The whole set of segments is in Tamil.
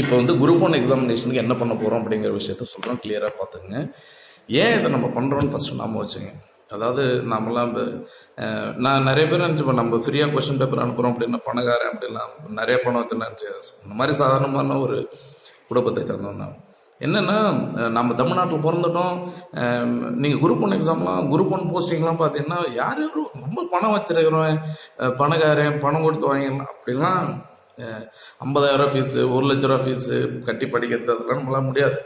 இப்போ வந்து குரூப் ஒன் எக்ஸாமினேஷனுக்கு என்ன பண்ண போகிறோம் அப்படிங்கிற விஷயத்த சொல்கிறோம் கிளியராக பார்த்துங்க ஏன் இதை நம்ம பண்ணுறோம்னு ஃபஸ்ட்டு நாம வச்சுங்க. அதாவது நம்மலாம் இப்போ நான் நிறைய பேர் நினச்சிப்போம் நம்ம ஃப்ரீயாக கொஸ்டின் பேப்பர் அனுப்புகிறோம் அப்படின்னா பணக்காரன் அப்படிலாம் நிறைய பணம் வச்சு நினச்சி இந்த மாதிரி சாதாரணமான ஒரு குடும்பத்தை சேர்ந்தோம் தான் என்னென்னா நம்ம தமிழ்நாட்டில் பிறந்துட்டோம். நீங்கள் குரூப் ஒன் எக்ஸாம்லாம் குரூப் ஒன் போஸ்டிங்லாம் பார்த்தீங்கன்னா யார் யாரும் ரொம்ப பணம் வச்சிருக்கிறோம் பணக்காரன் பணம் கொடுத்து வாங்கிடலாம் அப்படிலாம் ஐம்பதாயிரம் ஃபீஸு ஒரு லட்ச ரூபா ஃபீஸு கட்டி படிக்கிறது அதெல்லாம் நம்மளால் முடியாது.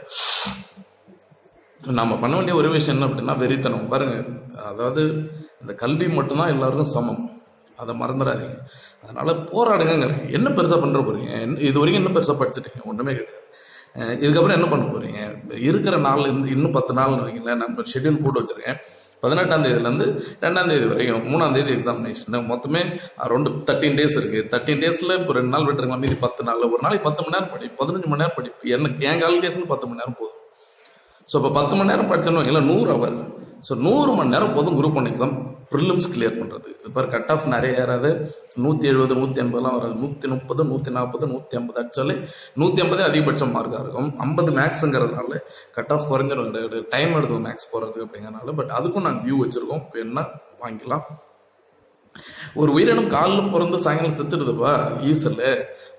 நம்ம பண்ண வேண்டிய ஒரு விஷயம் என்ன அப்படின்னா வெறித்தனம். பாருங்கள் அதாவது இந்த கல்வி மட்டும்தான் எல்லாருக்கும் சமம். அதை மறந்துடாதீங்க. அதனால் போராடுங்கிறீங்க என்ன பெருசாக பண்ணுற போகிறீங்க என்ன- இது வரைக்கும் என்ன பெருசாக படிச்சுட்டீங்க ஒன்றுமே கிடையாது. இதுக்கப்புறம் என்ன பண்ண போகிறீங்க இருக்கிற நாள் இன்னும் பத்து நாள்னு வைங்களேன் நம்ம ஷெட்யூல் போட்டு வச்சுருக்கேன். பதினெட்டாம் தேதியிலேருந்து ரெண்டாம் தேதி வரைக்கும் மூணாம் தேதி எக்ஸாமினேஷன் மொத்தமே ரெண்டு தேர்ட்டின் டேஸ் இருக்குது தேர்ட்டின் டேஸில் இப்போ ரெண்டு நாள் விட்டுருக்கலாம் மீதி பத்து நாள் ஒரு நாளைக்கு பத்து மணி நேரம் படி பதினஞ்சு மணி நேரம் படிப்பு. எனக்கு என் கால்குலேஷன் பத்து மணி நேரம் போதும். ஸோ இப்போ பத்து மணி நேரம் படிச்சோம் இல்லை நூறு அவர் ஸோ நூறு மணி நேரம் போதும் group one exam prelims clear பண்ணுறது இப்போ கட் ஆஃப் நிறைய ஏறாது. நூற்றி எழுபது நூற்றி எண்பதுலாம் வராது. நூற்றி முப்பது நூற்றி நாற்பது நூற்றி ஐம்பது ஆக்சுவலி நூற்றி ஐம்பதே அதிகபட்ச மார்க்காக இருக்கும். ஐம்பது மேக்ஸுங்கிறதுனால கட் ஆஃப் குறைஞ்சிடும் டைம் எடுக்கும் மேக்ஸ் போகிறதுக்கு அப்படிங்கிறனால பட் அதுக்கும் நாங்கள் வியூ வச்சுருக்கோம். வேணுன்னா வாங்கிக்கலாம். ஒரு உயிரினம் காலில் பிறந்து சாயங்காலம் செத்துடுதுப்பா ஈசல்ல.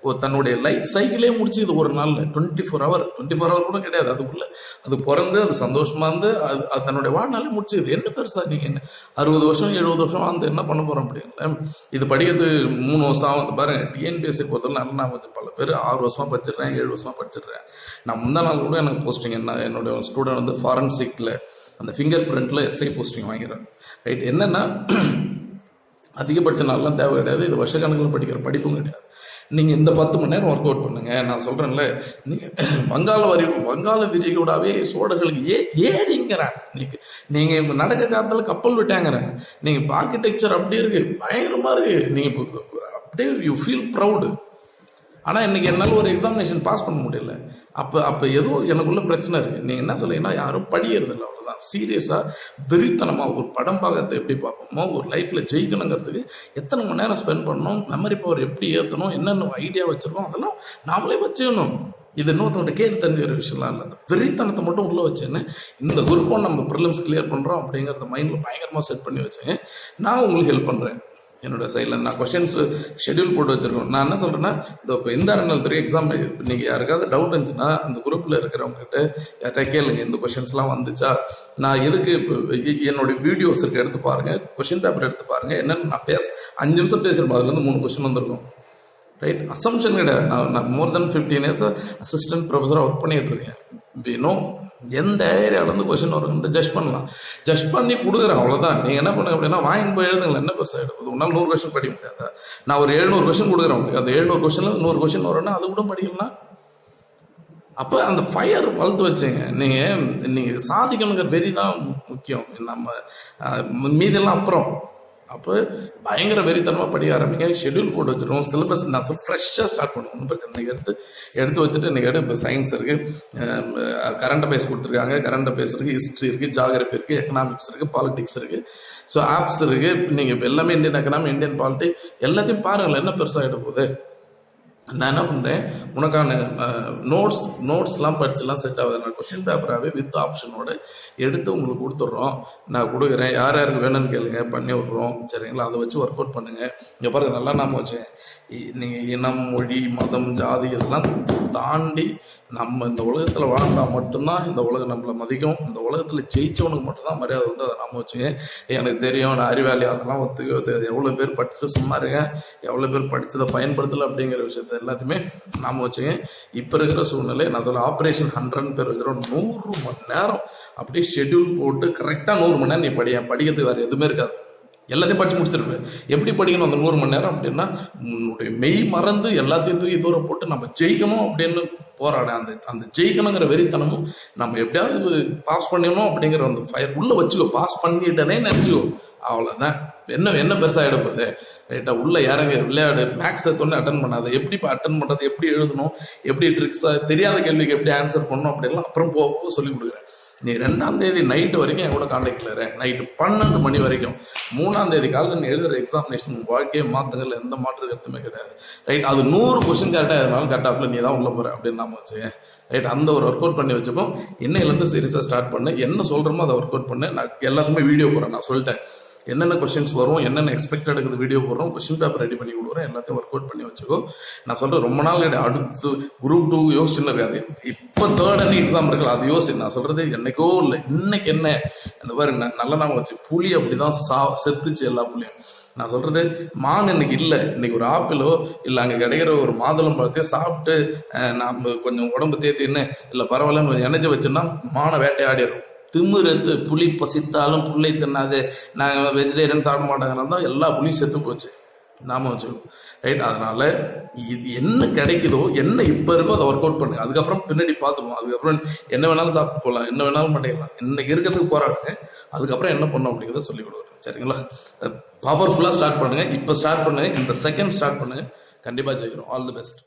ஓ தன்னுடைய லைஃப் சைக்கிளே முடிச்சுது ஒரு நாளில். Twenty four hour twenty four hour கூட கிடையாது அதுக்குள்ள. அது பிறந்து அது சந்தோஷமா இருந்து அது அது தன்னுடைய வாழ்நாளே முடிச்சுது. என்ன பெருசா நீங்க என்ன அறுபது வருஷம் எழுபது வருஷம் வந்து என்ன பண்ண போறோம் அப்படின்னா இது படிக்கிறது மூணு வருஷம் ஆகும் பாருங்க. டிஎன்பிஎஸ்சி பொறுத்தவரை நல்லா நான் வந்து பல பேர் ஆறு வருஷமா படிச்சிடுறேன் ஏழு வருஷமா படிச்சிடுறேன். நான் முந்தா நாள் கூட எனக்கு போஸ்டிங் என்ன என்னுடைய ஸ்டூடெண்ட் வந்து ஃபாரன்சிக்ல அந்த ஃபிங்கர் பிரிண்ட்ல எஸ்ஐ போஸ்டிங் வாங்கிறேன் ரைட் என்னன்னா அதிகபட்ச நாள்லாம் தேவை கிடையாது. இது வருஷக்கணக்கில் படிக்கிற படிப்பும் கிடையாது. நீங்கள் இந்த பத்து மணி நேரம் ஒர்க் அவுட் பண்ணுங்கள் நான் சொல்கிறேன்ல நீங்கள் வங்காள வரி வங்காள விரிகூடாவே சோழர்களுக்கு ஏ ஏறிங்கிறேன் நீங்கள் நீங்கள் நடக்க காலத்தில் கப்பல் விட்டாங்கிறேன் நீங்கள் ஆர்கிடெக்சர் அப்படி இருக்குது பயங்கரமாக இருக்குது நீங்கள் அப்படியே யூ ஃபீல் ப்ரௌடு ஆனால் இன்றைக்கி என்னால் ஒரு எக்ஸாமினேஷன் பாஸ் பண்ண முடியல. அப்போ அப்போ ஏதோ எனக்குள்ள பிரச்சனை இருக்குது நீங்கள் என்ன சொல்றீங்கன்னா யாரும் படிக்கிறது அவ்வளோதான் சீரியஸாக வெறித்தனமாக ஒரு படம் பார்க்கறது எப்படி பார்ப்போமோ ஒரு லைஃப்பில் ஜெயிக்கணுங்கிறதுக்கு எத்தனை மணி நேரம் ஸ்பெண்ட் பண்ணணும் மெமரி பவர் எப்படி ஏற்றணும் என்னென்ன ஐடியா வச்சுருக்கோம் அதெல்லாம் நாமளே வச்சுக்கணும். இது இன்னொருத்தவங்க கேட்டு தெரிஞ்சுக்கிற விஷயம்லாம் இல்லை. அந்த வெறித்தனத்தை மட்டும் உள்ளே வச்சேன்னு இந்த குரூப்பும் நம்ம ப்ரிலிம்ஸ் கிளியர் பண்ணுறோம் அப்படிங்கிறத மைண்டில் பயங்கரமாக செட் பண்ணி வச்சேன் நான் உங்களுக்கு ஹெல்ப் பண்ணுறேன் என்னோட சைடில் நான் கொஷின்ஸ் ஷெட்யூல் போட்டு வச்சிருக்கோம். நான் என்ன சொல்கிறேன்னா இந்த இப்போ இந்த ரெண்டு தெரியும் எக்ஸாம் நீங்கள் யாருக்காவது டவுட் இருந்துச்சுன்னா அந்த குரூப்பில் இருக்கிறவங்ககிட்ட யார்கிட்ட கேளுங்க. இந்த கொஷின்ஸ்லாம் வந்துச்சா? நான் எதுக்கு இப்போ என்னுடைய வீடியோஸ் இருக்கு எடுத்து பாருங்கள் கொஷின் பேப்பர் எடுத்து பாருங்கள் என்னென்னு நான் பேச அஞ்சு நிமிஷம் பேசுகிறேன் அதுலேருந்து மூணு கொஷின் வந்திருக்கும். ரைட் அசம்ஷன் கிடையாது. நான் நான் more than fifteen years assistant ப்ரொஃபஸராக work பண்ணிகிட்டு இருக்கேன். நோ எந்த ஏரியாவிலேருந்து கொஸ்டின் வரும் இந்த ஜஸ்ட் பண்ணலாம். ஜஸ்ட் பண்ணி கொடுக்குறேன் அவ்வளோதான் நீங்கள் என்ன பண்ணுங்க அப்படின்னா வாங்கி போய் எழுதுங்களேன். என்ன பெருசாக எடுப்பது உன்னால் நூறு கொஸ்டின் படிக்க முடியாதா? நான் ஒரு எழுநூறு கொஸ்டின் கொடுக்குறேன் உங்களுக்கு அந்த எழுநூறு கொஸ்டினில் நூறு கொஸ்டின் வரும்னா அது கூட படிக்கலாம். அப்போ அந்த ஃபயர் வளர்த்து வச்சுங்க. நீங்கள் நீங்கள் சாதிக்கணுங்கிற வெறி தான் முக்கியம். நம்ம மீதெல்லாம் அப்புறம். அப்போ பயங்கர வெறித்தனமாக படிக்க ஆரம்பிங்க. ஷெட்யூல் போட்டு வச்சிருக்கோம் சிலபஸ் நான் சொல்ல ஃப்ரெஷ்ஷாக ஸ்டார்ட் பண்ணுவோம். ஒன்றும் பிரச்சனை எடுத்து எடுத்து வச்சுட்டு இன்றைக்கி இப்போ சயின்ஸ் இருக்குது கரண்ட் அஃபேர்ஸ் கொடுத்துருக்காங்க. கரண்ட் அஃபேர்ஸ் இருக்குது ஹிஸ்ட்ரி இருக்குது ஜாகிரபி இருக்குது எக்கனாமிக்ஸ் இருக்குது பாலிடிக்ஸ் இருக்குது ஸோ ஆப்ஸ் இருக்குது நீங்கள் எல்லாமே இந்தியன் எக்கனாமி இந்தியன் பாலிட்டி எல்லாத்தையும் பாருங்களேன். என்ன பெருசாக போகுது? நான் என்ன பண்ணுறேன் உனக்கான நோட்ஸ் நோட்ஸ்லாம் படிச்சுலாம் செட் ஆகுது. நான் கொஸ்டின் பேப்பராகவே வித் ஆப்ஷனோட எடுத்து உங்களுக்கு கொடுத்துட்றோம். நான் கொடுக்குறேன். யார் யாருக்கு வேணும்னு கேளுங்க. பண்ணி விட்றோம் சரிங்களா? அதை வச்சு ஒர்க் அவுட் பண்ணுங்கள் இங்கே பாருங்க நல்லா நாம வச்சேன் நீங்கள் இனம் மொழி மதம் ஜாதி இதெல்லாம் தாண்டி நம்ம இந்த உலகத்தில் வாழ்ந்தால் மட்டும்தான் இந்த உலகம் நம்மளை மதிக்கும். இந்த உலகத்தில் ஜெயிச்சவனுக்கு மட்டும்தான் மரியாதை வந்து அதை நம்ம வச்சுங்க எனக்கு தெரியும் நான் அறிவாளி. அதெல்லாம் ஒத்துக்க எவ்வளோ பேர் படிச்சுட்டு சும்மா இருக்கேன். எவ்வளோ பேர் படித்ததை பயன்படுத்தலை அப்படிங்கிற விஷயத்த எல்லாத்தையுமே நாம வச்சுங்க இப்போ இருக்கிற சூழ்நிலை நான் சொல்ல ஆப்ரேஷன் ஹண்ட்ரட் பேர் வச்சுருவோம் நூறு மணி நேரம் அப்படியே ஷெட்யூல் போட்டு கரெக்டாக நூறு மணி நேரம் நீ படிய படிக்கிறதுக்கு வேறு எதுவுமே இருக்காது. எல்லாத்தையும் படிச்சு முடிச்சிருப்பேன் எப்படி படிக்கணும் அந்த நூறு மணி நேரம் அப்படின்னா உன்னுடைய மெய் மறந்து எல்லாத்தையும் தூக்கி தூரம் போட்டு நம்ம ஜெயிக்கணும் அப்படின்னு போராட அந்த அந்த ஜெயிக்கணுங்கிற வெறித்தனமும் நம்ம எப்படியாவது பாஸ் பண்ணிடணும் அப்படிங்கிற அந்த ஃபயர் உள்ள வச்சுக்கோ. பாஸ் பண்ணிட்டேனே நினைச்சுக்கோ. அவ்வளோதான் என்ன என்ன பெருசாக எடுப்பது ரைட்டா உள்ளே இறங்க விளையாடு மேக்ஸ் தொண்ணு அட்டன் பண்ணாத எப்படி இப்போ அட்டன் பண்ணுறது எப்படி எழுதணும் எப்படி ட்ரிக்ஸாக தெரியாத கேள்விக்கு எப்படி ஆன்சர் பண்ணணும் அப்படின்லாம் அப்புறம் போக போக சொல்லி கொடுக்குறேன். நீ ரெண்டாம் தேதி நைட்டு வரைக்கும் என் கூட காண்டாக்டில் இரு. நைட்டு பன்னெண்டு மணி வரைக்கும். மூணாம் தேதி காலையில் நீ எழுதுகிற எக்ஸாமினேஷன் வாழ்க்கையை மாற்றுங்கள் எந்த மாற்று கருத்துமே கிடையாது. ரைட் அது நூறு கொஸ்டின் கரெக்டாக இருந்தாலும் கரெக்டாக நீ தான் உள்ள போகிற அப்படின்னு நாம வச்சு ரைட் அந்த ஒரு ஒர்க் அவுட் பண்ணி வச்சப்போ இன்னையிலேருந்து சீரியஸாக ஸ்டார்ட் பண்ணு. என்ன சொல்கிறோமோ அதை ஒர்க் அவுட் பண்ணு. நான் எல்லாத்துக்குமே வீடியோ போகிறேன் நான் சொல்லிட்டேன். என்னென்ன கொஸ்டின்ஸ் வரும் என்னென்ன எக்ஸ்பெக்டட் இருக்குது வீடியோ போடுறோம் கொஸ்டின் பேப்பர் ரெடி பண்ணி கொடுக்குறோம் எல்லாத்தையும் ஒர்க் அவுட் பண்ணி வச்சுக்கோ. நான் சொல்கிறேன் ரொம்ப நாள் அடுத்து குரூப் டூ யோசிச்சுன்னு இருக்காது. இப்போ தேர்ட் அண்ட் எக்ஸாம் இருக்குல்ல அது யோசி நான் சொல்கிறது என்னைக்கோ இல்லை இன்னைக்கு என்ன? அந்த மாதிரி ந- நல்ல நாங்கள் வச்சு அப்படி தான் சா செத்துச்சு எல்லா புலியும் நான் சொல்றது மான் இன்னைக்கு இல்லை. இன்னைக்கு ஒரு ஆப்பிளோ இல்லை அங்கே கிடைக்கிற ஒரு மாதுளம் பழத்தையோ சாப்பிட்டு நாம் கொஞ்சம் உடம்பு தேத்தின்னு இல்லை பரவாயில்லன்னு கொஞ்சம் எனர்ஜி வச்சுன்னா மானை வேட்டையாடிடும் திமிரெத்து புலி பசித்தாலும் புள்ளை தின்னாது. நாங்கள் வெஜிடேரியன் சாப்பிட மாட்டாங்கிறது தான் எல்லா புளியும் செத்து போச்சு. நாம வச்சுக்கோ ரைட் அதனால இது என்ன கிடைக்குதோ என்ன இப்போ இருக்கோ அதை ஒர்க் அவுட் பண்ணுங்க. அதுக்கப்புறம் பின்னாடி பார்த்துப்போம். அதுக்கப்புறம் என்ன வேணாலும் சாப்பிட்டு போகலாம் என்ன வேணாலும் பண்ணிடலாம் இன்னைக்கு இருக்கிறதுக்கு போராடுங்க. அதுக்கப்புறம் என்ன பண்ண அப்படிங்கிறத சொல்லி கொடுக்குறேன். சரிங்களா? பவர்ஃபுல்லாக ஸ்டார்ட் பண்ணுங்க. இப்போ ஸ்டார்ட் பண்ணுங்க. இந்த செகண்ட் ஸ்டார்ட் பண்ணுங்க. கண்டிப்பாக ஜெயிக்கிறோம் ஆல் தி பெஸ்ட்